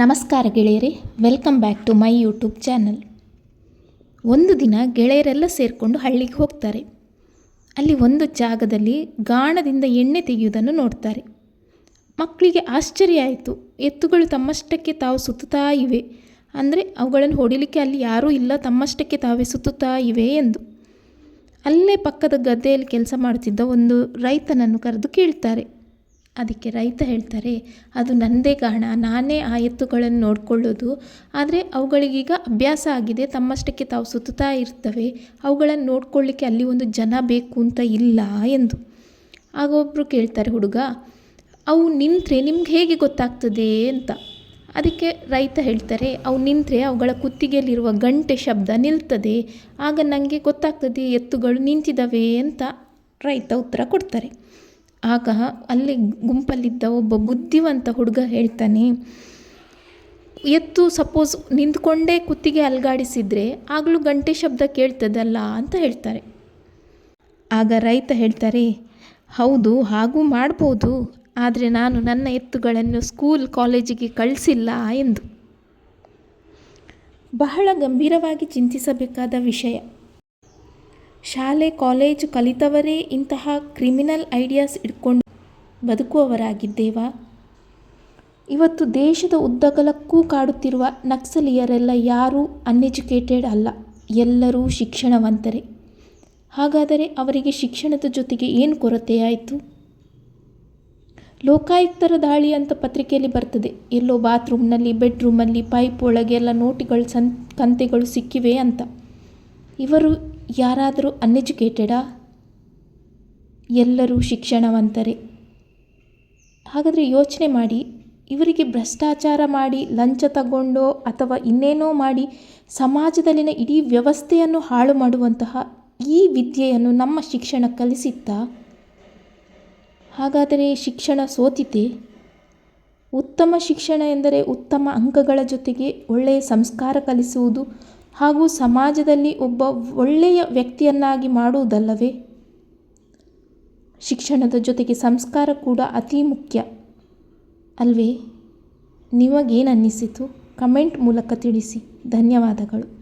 ನಮಸ್ಕಾರ ಗೆಳೆಯರೇ welcome back to my YouTube channel ಒಂದು ದಿನ ಗೆಳೆಯರೆಲ್ಲ ಸೇರಿಕೊಂಡು ಹಳ್ಳಿಗೆ ಹೋಗ್ತಾರೆ. ಅಲ್ಲಿ ಒಂದು ಜಾಗದಲ್ಲಿ ಗಾಣದಿಂದ ಎಣ್ಣೆ ತೆಗೆಯುವುದನ್ನು ನೋಡ್ತಾರೆ. ಮಕ್ಕಳಿಗೆ ಆಶ್ಚರ್ಯ ಆಯಿತು. ಎತ್ತುಗಳು ತಮ್ಮಷ್ಟಕ್ಕೆ ತಾವು ಸುತ್ತುತ್ತಾ ಇವೆ. ಅಂದರೆ ಅವುಗಳನ್ನು ಹೊಡಿಲಿಕ್ಕೆ ಅಲ್ಲಿ ಯಾರೂ ಇಲ್ಲ, ತಮ್ಮಷ್ಟಕ್ಕೆ ತಾವೇ ಸುತ್ತುತ್ತಾ ಇವೆ ಎಂದು. ಅಲ್ಲೇ ಪಕ್ಕದ ಗದ್ದೆಯಲ್ಲಿ ಕೆಲಸ ಮಾಡುತ್ತಿದ್ದ ಒಂದು ರೈತನನ್ನು ಕರೆದು ಕೇಳ್ತಾರೆ. ಅದಕ್ಕೆ ರೈತ ಹೇಳ್ತಾರೆ, ಅದು ನನ್ನದೇ ಕಾರಣ. ನಾನೇ ಆ ಎತ್ತುಗಳನ್ನು ನೋಡಿಕೊಳ್ಳೋದು. ಆದರೆ ಅವುಗಳಿಗೀಗ ಅಭ್ಯಾಸ ಆಗಿದೆ. ತಮ್ಮಷ್ಟಕ್ಕೆ ತಾವು ಸುತ್ತಾ ಇರ್ತವೆ. ಅವುಗಳನ್ನು ನೋಡ್ಕೊಳ್ಳಿಕ್ಕೆ ಅಲ್ಲಿ ಒಂದು ಜನ ಬೇಕು ಅಂತ ಇಲ್ಲ ಎಂದು. ಆಗ ಒಬ್ಬರು ಕೇಳ್ತಾರೆ ಹುಡುಗ, ಅವು ನಿಂತರೆ ನಿಮ್ಗೆ ಹೇಗೆ ಗೊತ್ತಾಗ್ತದೆ ಅಂತ. ಅದಕ್ಕೆ ರೈತ ಹೇಳ್ತಾರೆ, ಅವು ನಿಂತರೆ ಅವುಗಳ ಕುತ್ತಿಗೆಯಲ್ಲಿರುವ ಗಂಟೆ ಶಬ್ದ ನಿಲ್ತದೆ. ಆಗ ನನಗೆ ಗೊತ್ತಾಗ್ತದೆ ಎತ್ತುಗಳು ನಿಂತಿದ್ದಾವೆ ಅಂತ ರೈತ ಉತ್ತರ ಕೊಡ್ತಾರೆ. ಆಗ ಅಲ್ಲಿ ಗುಂಪಲ್ಲಿದ್ದ ಒಬ್ಬ ಬುದ್ಧಿವಂತ ಹುಡುಗ ಹೇಳ್ತಾನೆ, ಎತ್ತು ಸಪೋಸ್ ನಿಂತ್ಕೊಂಡೇ ಕುತ್ತಿಗೆ ಅಲ್ಗಾಡಿಸಿದರೆ ಆಗಲೂ ಗಂಟೆ ಶಬ್ದ ಕೇಳ್ತದಲ್ಲ ಅಂತ ಹೇಳ್ತಾರೆ. ಆಗ ರೈತ ಹೇಳ್ತಾರೆ, ಹೌದು, ಹಾಗೂ ಮಾಡ್ಬೋದು, ಆದರೆ ನಾನು ನನ್ನ ಎತ್ತುಗಳನ್ನು ಸ್ಕೂಲ್ ಕಾಲೇಜಿಗೆ ಕಳಿಸಿಲ್ಲ ಎಂದು. ಬಹಳ ಗಂಭೀರವಾಗಿ ಚಿಂತಿಸಬೇಕಾದ ವಿಷಯ. ಶಾಲೆ, ಕಾಲೇಜು ಕಲಿತವರೇ ಇಂತಹ ಕ್ರಿಮಿನಲ್ ಐಡಿಯಾಸ್ ಇಟ್ಕೊಂಡು ಬದುಕುವವರಾಗಿದ್ದೇವಾ? ಇವತ್ತು ದೇಶದ ಉದ್ದಗಲಕ್ಕೂ ಕಾಡುತ್ತಿರುವ ನಕ್ಸಲೀಯರೆಲ್ಲ ಯಾರೂ ಅನ್ಎಜುಕೇಟೆಡ್ ಅಲ್ಲ. ಎಲ್ಲರೂ ಶಿಕ್ಷಣವಂತರೇ. ಹಾಗಾದರೆ ಅವರಿಗೆ ಶಿಕ್ಷಣದ ಜೊತೆಗೆ ಏನು ಕೊರತೆಯಾಯಿತು ಲೋಕಾಯುಕ್ತರ ದಾಳಿ ಅಂತ ಪತ್ರಿಕೆಯಲ್ಲಿ ಬರ್ತದೆ. ಎಲ್ಲೋ ಬಾತ್ರೂಮ್ನಲ್ಲಿ, ಬೆಡ್ರೂಮಲ್ಲಿ, ಪೈಪ್ ಒಳಗೆ ಎಲ್ಲ ನೋಟುಗಳು ಸಂ, ಕಂತೆಗಳು ಸಿಕ್ಕಿವೆ ಅಂತ. ಇವರು ಯಾರಾದರೂ ಅನ್ಎಜುಕೇಟೆಡಾ ಎಲ್ಲರೂ ಶಿಕ್ಷಣವಂತರೆ. ಹಾಗಾದರೆ ಯೋಚನೆ ಮಾಡಿ, ಇವರಿಗೆ ಭ್ರಷ್ಟಾಚಾರ ಮಾಡಿ, ಲಂಚ ತಗೊಂಡೋ ಅಥವಾ ಇನ್ನೇನೋ ಮಾಡಿ ಸಮಾಜದಲ್ಲಿನ ಇಡೀ ವ್ಯವಸ್ಥೆಯನ್ನು ಹಾಳು ಮಾಡುವಂತಹ ಈ ವಿದ್ಯೆಯನ್ನು ನಮ್ಮ ಶಿಕ್ಷಣ ಕಲಿಸಿತ್ತಾ? ಹಾಗಾದರೆ ಶಿಕ್ಷಣ ಸೋತಿತೆ? ಉತ್ತಮ ಶಿಕ್ಷಣ ಎಂದರೆ ಉತ್ತಮ ಅಂಕಗಳ ಜೊತೆಗೆ ಒಳ್ಳೆಯ ಸಂಸ್ಕಾರ ಕಲಿಸುವುದು ಹಾಗೂ ಸಮಾಜದಲ್ಲಿ ಒಬ್ಬ ಒಳ್ಳೆಯ ವ್ಯಕ್ತಿಯನ್ನಾಗಿ ಮಾಡುವುದಲ್ಲವೇ? ಶಿಕ್ಷಣದ ಜೊತೆಗೆ ಸಂಸ್ಕಾರ ಕೂಡ ಅತಿ ಮುಖ್ಯ. ಅಲ್ವೇ? ನಿಮಗೇನು ಅನ್ನಿಸಿತು ಕಮೆಂಟ್ ಮೂಲಕ ತಿಳಿಸಿ. ಧನ್ಯವಾದಗಳು.